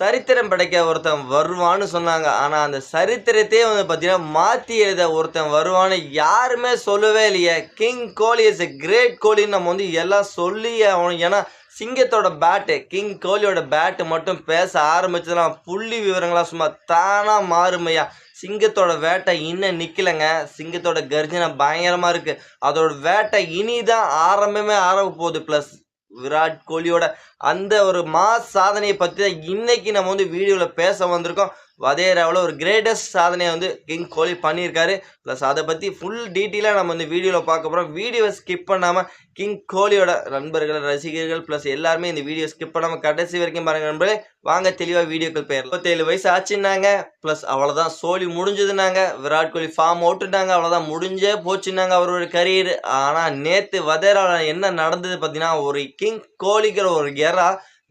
சரித்திரம் படைக்க ஒருத்தன் வருவான்னு சொன்னாங்க. ஆனால் அந்த சரித்திரத்தையே வந்து பார்த்தீங்கன்னா மாற்றி எழுத ஒருத்தன் வருவான்னு யாருமே சொல்லவே இல்லையே. King Kohli is a great கோலின்னு நம்ம வந்து எல்லாம் சொல்லி ஆகணும். ஏன்னா சிங்கத்தோட பேட்டு கிங் கோலியோட பேட்டு மட்டும் பேச ஆரம்பிச்சதுலாம் புள்ளி விவரங்களாக சும்மா தானாக மாறுமையா. சிங்கத்தோட வேட்டை இன்னும் நிற்கலைங்க சிங்கத்தோட கர்ஜனை பயங்கரமாக இருக்குது அதோட வேட்டை இனிதான் ஆரம்பமே ஆரம்ப போகுது ப்ளஸ் விராட் கோலியோட அந்த ஒரு மாஸ் சாதனையை பற்றி தான் இன்னைக்கு நம்ம வந்து வீடியோவில் பேச வந்திருக்கோம். வதேராவில் ஒரு கிரேட்டஸ்ட் சாதனையை வந்து கிங் கோலி பண்ணியிருக்காரு. ப்ளஸ் அதை பற்றி ஃபுல் டீட்டெயிலாக நம்ம இந்த வீடியோவில் பார்க்க போகிறோம் வீடியோவை ஸ்கிப் பண்ணாமல் கிங் கோலியோட நண்பர்கள் ரசிகர்கள் ப்ளஸ் எல்லாருமே இந்த வீடியோ ஸ்கிப் பண்ணாமல் கடைசி வரைக்கும் பாருங்கள் நண்பர்களே. வாங்க தெளிவாக வீடியோக்கள் பேர் முப்பத்தேழு வயசு ஆச்சுன்னாங்க. ப்ளஸ் அவ்வளோதான் சோலி முடிஞ்சதுனாங்க விராட் கோலி ஃபார்ம் அவுட்டுனாங்க அவ்வளோதான் முடிஞ்சே போச்சுன்னாங்க அவரோட கரியர் ஆனால் நேற்று வதேராவில் என்ன நடந்தது பார்த்தீங்கன்னா ஒரு கிங் கோலிக்கிற ஒரு கெரா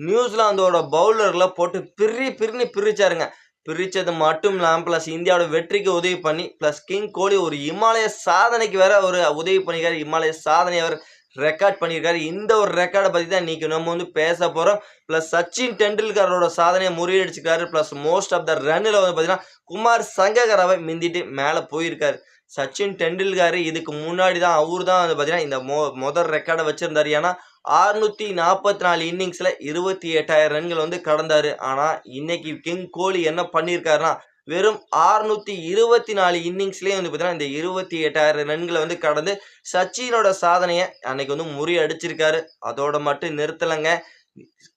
நியூசிலாந்தோட பவுலரில் போட்டு பிரி பிரின்னு பிரிச்சாருங்க. பிரித்தது மட்டும் இல்லாமல் ப்ளஸ் இந்தியாவோட வெற்றிக்கு உதவி பண்ணி ப்ளஸ் கிங் கோலி ஒரு இமாலய சாதனைக்கு வேற ஒரு உதவி பண்ணியிருக்காரு இமாலய சாதனை அவர் ரெக்கார்ட் பண்ணியிருக்காரு இந்த ஒரு ரெக்கார்டை பற்றி தான் இன்றைக்கி நம்ம வந்து பேச போகிறோம் ப்ளஸ் சச்சின் டெண்டுல்கரோட சாதனையை முறியடிச்சிருக்காரு. ப்ளஸ் மோஸ்ட் ஆஃப் த ரன்னில் வந்து பார்த்தீங்கன்னா குமார் சங்ககராவை மிந்திட்டு மேலே போயிருக்காரு. சச்சின் டெண்டுல்கர் இதுக்கு முன்னாடி தான் அவர் தான் வந்து பார்த்தீங்கன்னா இந்த மொ முதல் ரெக்கார்டை வச்சுருந்தாரு. ஏன்னா அறுநூற்றி நாற்பத்தி நாலு இன்னிங்ஸில் இருபத்தி எட்டாயிரம் ரன்கள் வந்து கடந்தார். ஆனால் இன்னைக்கு கிங் கோலி என்ன பண்ணியிருக்காருன்னா வெறும் அறுநூற்றி இருபத்தி நாலு இன்னிங்ஸ்லேயே வந்து பார்த்தீங்கன்னா இந்த இருபத்தி எட்டாயிரம் ரன்களை வந்து கடந்து சச்சினோட சாதனையை அன்னைக்கு வந்து முறியடிச்சிருக்காரு. அதோட மட்டும் நிறுத்தலைங்க.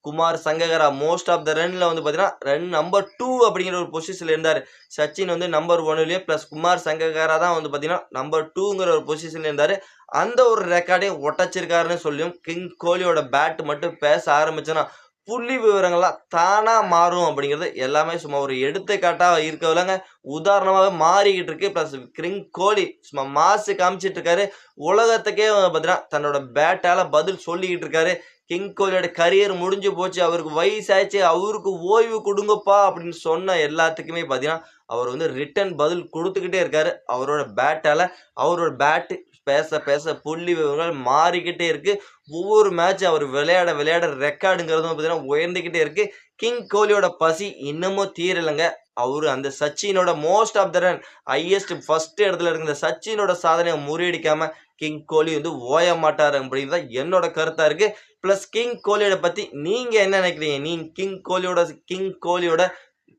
Kumar Sangakkara most of the ரன்ல வந்து பார்த்தீங்கன்னா ரன் நம்பர் டூ அப்படிங்கிற ஒரு பொசிஷனில் இருந்தார். சச்சின் வந்து நம்பர் ஒன்னுலேயே ப்ளஸ் குமார் சங்ககாரா தான் வந்து பார்த்தீங்கன்னா நம்பர் டூங்கிற ஒரு பொசிஷனில் இருந்தார். அந்த ஒரு ரெக்கார்டையும் ஒட்டச்சிருக்காருன்னு சொல்லியும் கிங் கோலியோட பேட் மட்டும் பேச ஆரம்பிச்சோன்னா புள்ளி விவரங்கள்லாம் தானாக மாறும் அப்படிங்கிறது எல்லாமே சும்மா ஒரு எடுத்துக்காட்டாக இருக்கவில்லங்க. உதாரணமாகவே மாறிக்கிட்டு இருக்கு. ப்ளஸ் கிரிங் கோலி சும்மா மாசு காமிச்சிட்டு இருக்காரு. உலகத்துக்கே பார்த்தீங்கன்னா தன்னோட பேட்டால் பதில் சொல்லிக்கிட்டு இருக்காரு. கிங் கோலியோட கரியர் முடிஞ்சு போச்சு. அவருக்கு வயசாச்சு அவருக்கு ஓய்வு கொடுங்கப்பா அப்படின்னு சொன்ன எல்லாத்துக்குமே பார்த்தீங்கன்னா அவர் வந்து ரிட்டன் பதில் கொடுத்துக்கிட்டே இருக்காரு. அவரோட பேட்டால் அவரோட பேட்டு பேச பேச புள்ளி விவரங்கள் மாறிக்கிட்டே இருக்கு. ஒவ்வொரு மேட்ச் அவர் விளையாட விளையாட ரெக்கார்டுங்கிறதும் பார்த்தீங்கன்னா உயர்ந்துக்கிட்டே இருக்கு. கிங் கோலியோட பசி இன்னமும் தீரலைங்க. அவரு அந்த சச்சினோட most of the run highest first இடத்துல இருக்கிற சச்சினோட சாதனையை முறியடிக்காம கிங் கோலி வந்து ஓய மாட்டார் அப்படின்னு தான் என்னோட கருத்தா இருக்கு. ப்ளஸ் கிங் கோலியோட பத்தி நீங்க என்ன நினைக்கிறீங்க? நீங்க கிங் கோலியோட கிங் கோலியோட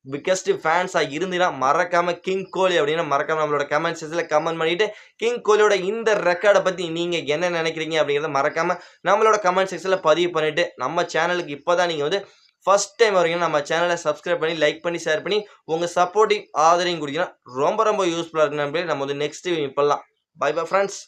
பிக்கஸ்ட் ஃபேன்ஸாக இருந்தீங்கன்னா மறக்காம கிங் கோலி அப்படின்னு மறக்காம நம்மளோட கமெண்ட் செக்ஷனில் கமெண்ட் பண்ணிட்டு கிங் கோலியோட இந்த ரெக்கார்டை பற்றி நீங்கள் என்ன நினைக்கிறீங்க அப்படிங்கிறத மறக்காம நம்மளோட கமெண்ட் செக்ஷனில் பதிவு பண்ணிட்டு நம்ம சேனலுக்கு இப்போ தான் நீங்கள் வந்து ஃபஸ்ட் டைம் வரீங்க நம்ம சேனலை சப்ஸ்கிரைப் பண்ணி லைக் பண்ணி ஷேர் பண்ணி உங்கள் சப்போர்ட்டிவ் ஆதரவையும் கொடுத்தீங்கன்னா ரொம்ப ரொம்ப யூஸ்ஃபுல்லாக இருக்குன்னு நம்ம வந்து நெக்ஸ்ட் இப்போல்லாம் பை பை ஃப்ரெண்ட்ஸ்